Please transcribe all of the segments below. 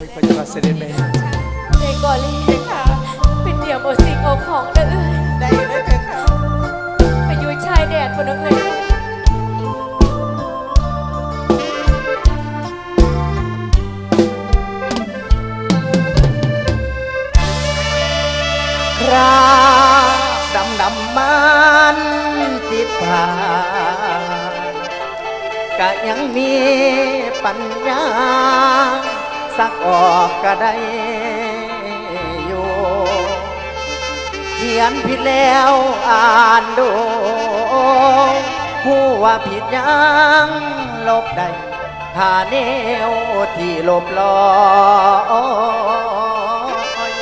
พระเจ้าเสด็จแม่ในกอนเลยค่ะ เป็นเดี่ยวโมสิงเอของเด้อได้เลยเพคะไปอยู่ชายแดนบนนั้นเลยคราดำดำมันติดผ่านก็ยังมีปัญญา สักออกก็ได้อยู่เขียนผิดแล้วอ่านดูผู้ว่าผิดยังลบได้ถ้าแนวที่ลบลอย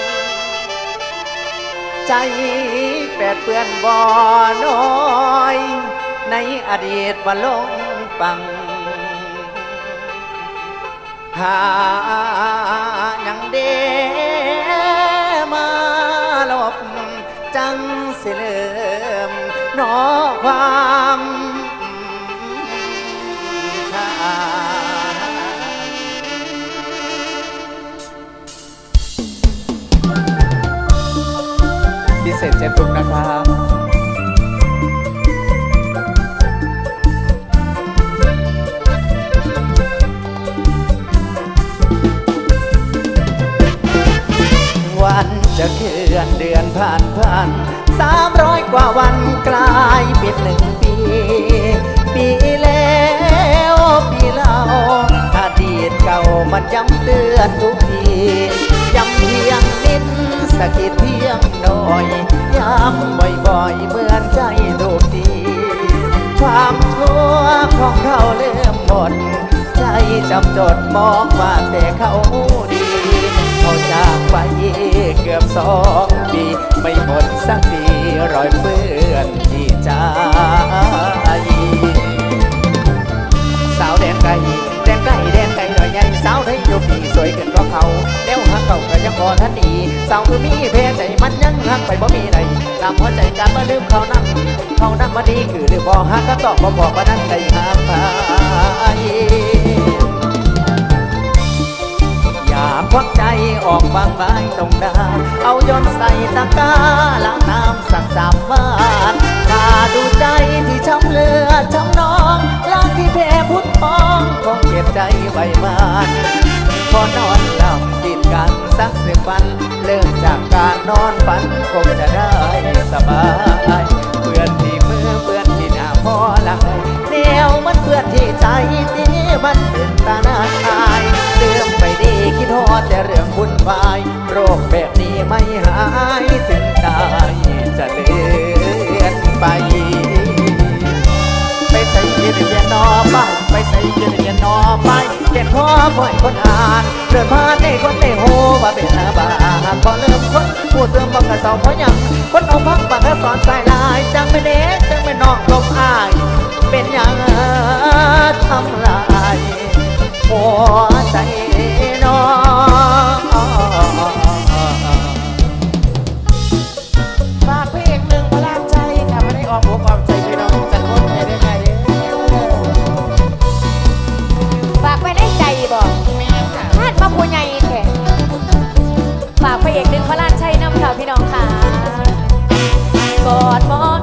ใจแปดเปื้อนบ่อน้อย ในอดีตมาลงฟัง หายังเดมาลบจังสิเลิมนอความชาพิเศษเจ็ดทุกนะครับ จะเคลื่อนเดือนผ่านผ่านสามร้อยกว่าวันกลายเป็นหนึ่งปี ปีแล้วปีเล่าอดีตเก่ามันย้ำเตือนทุกทีย้ำเพียงนิดสะกิดเพียงหน่อยย้ำบ่อยๆเหมือนใจทุกทีความชั่วของเขาเริ่มหมด ใจจำจดมองว่าแต่เขาดี จากไปเกือบสองปี ไม่หมดสักทีรอยเปื้อนที่ใจสาวแดนไก่แดนไก่แดนไก่หน่อยใหญ่สาวได้ยกดีสวยเกินก็เขาแล้วหักเขาก็ยังพอทันดีสาวคือมีแพ้ใจมันยังหักไปบ่มีใดตามหัวใจกันมาลืมเขานั่งเขานั่งมาดีคือหรือบ่หักก็ตอบบ่บอกว่านั้นใจหาไป วักใจออกบางไม้ตรงดาเอาย้อนใส่ตะกร้าล้างน้ำสักสามบ้านถ้าดูใจที่ช้ำเลือดช้ำน้องล้างที่แพ้พุทธพองคงเก็บใจไว้มานพอนอนหลับติดกันสักสิบวัน เริ่มจากการนอนฝันคงจะได้สบาย แต่เรื่องวุ่นวาย โรคแบบนี้ไม่หาย ถึงตายจะเลือนไป ไปใส่ยืนเรียนนอไปไปใส่ยืนเรียนนอไปเก็บพ่อพ่อยคนอ่านเดินผ่านในคนในโฮว่าเป็นอาบาพอเริ่มคนพูดเติมบอกกระเสาเพราะยังคนเอาพักบังกะสอนสายลายจังไม่เด็กจังไม่นอกลมอาย เป็นอย่างทำลายหัวใจ พระเอกดึงพระลานชัยน้ำค่ะพี่น้องค่ะกอดมอ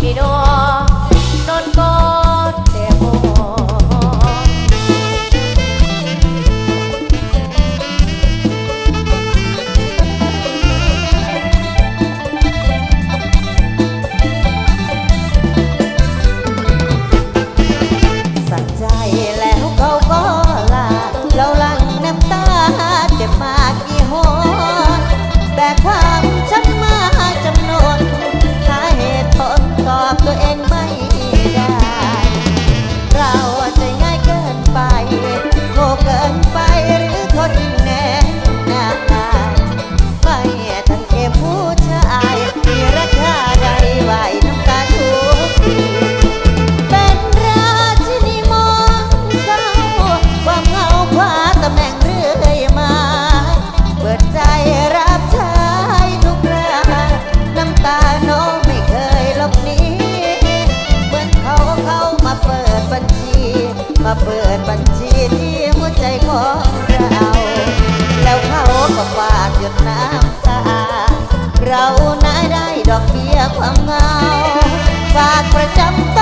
อนน้อง ความเหงาฝากประจำ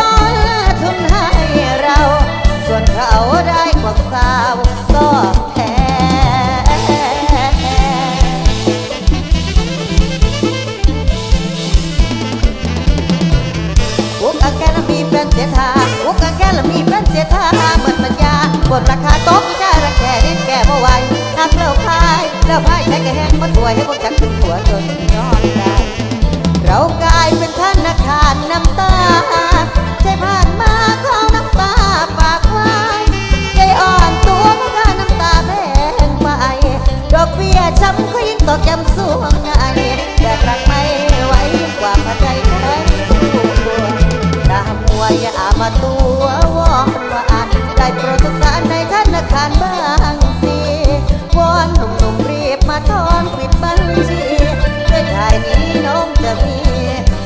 จะมี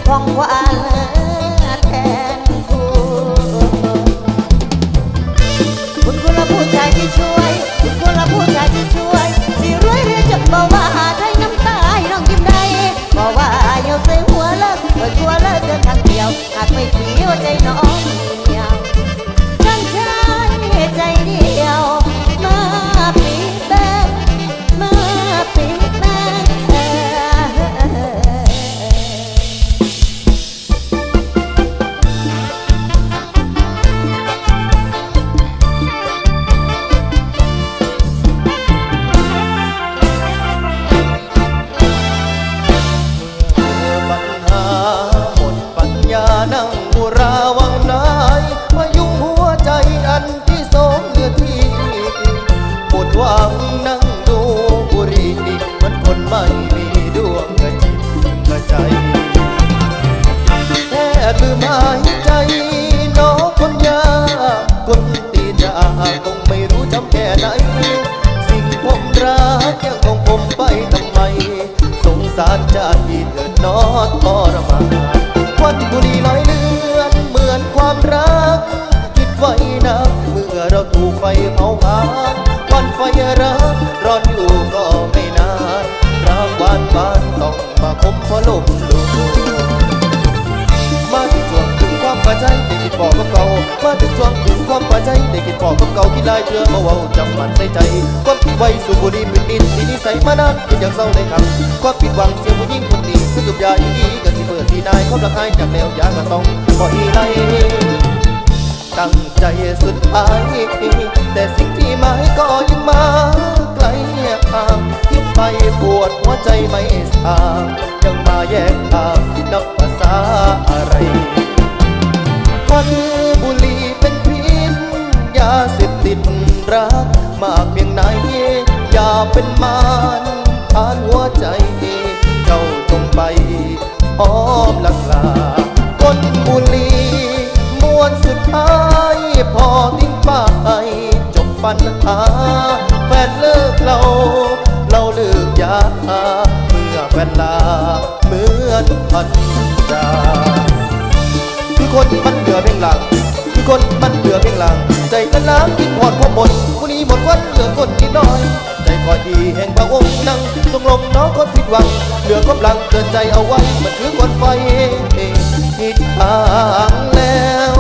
ของหวาน นอทรมานควันบุหรี่ลอยเลือนเหมือนความรัก คิดไว้นะเมื่อเราถูกไฟเผาผลาญวันไฟรักร้อนอยู่ก็ไม่นานรักวานบานต้องมาคมพะลมลูมาถึงช่วงถึงความประใจได้คิดบอกกับเก่ามาถึงช่วงถึงความประใจได้คิดบอกกับเก่าคิดลายเธอเบาจำมันใส่ใจความคิดไว้สูบบุหรี่มืดดินที่นิสัยมานานคิดอย่างเศร้าในคำความผิดหวังเสียผู้หญิงคนดี คือสุบยาอีก็สิเปิดสีนายความรักหายจากแนวยาก็ต้องขออีไลตั้งใจสุดท้ายแต่สิ่งที่หมายก็ยังมา หาแฟนเลิกเรา เราเลิกยาเมื่อแฟนลาเมื่อทุกพันจาคือคนมันเบื่อเพียงหลังคือคนมันเบื่อเพียงหลัง ใจกันล้างกินหอดพอหมดวันนี้หมดวันเหลือคนนิดน้อย ใจคอยดีแห่งพระองค์นั่งทรงลมน้องคนผิดหวัง เหลือกำลังเกินใจเอาไว้ มันคือคนไฟผิดทางแล้ว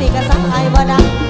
ติกระสังไอบ่ดัง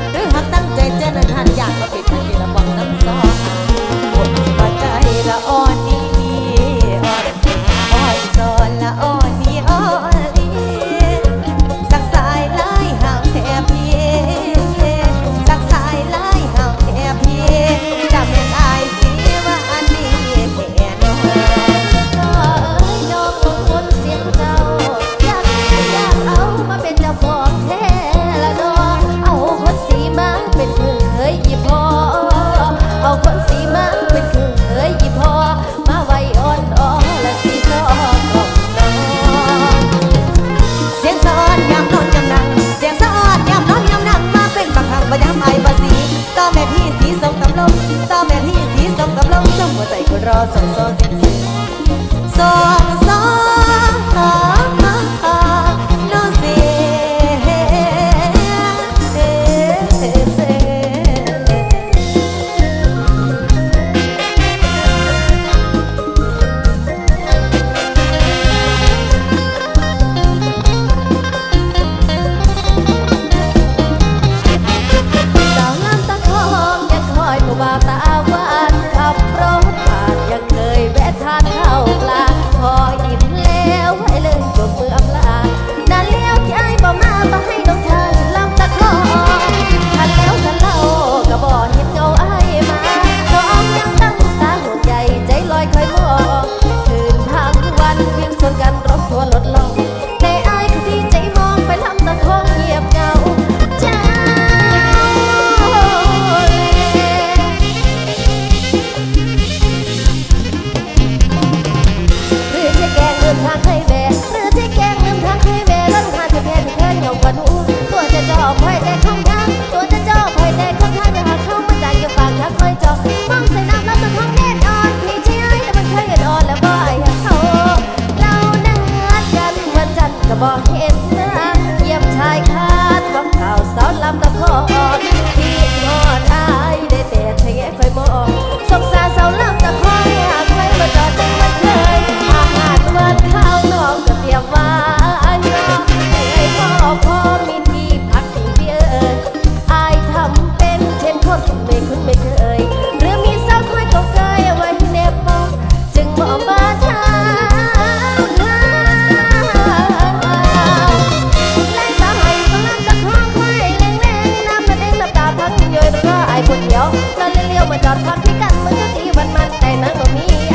เลี้ยวมาจอดคอนพิกันมันจะสีวันมันแต่นั้นก็มี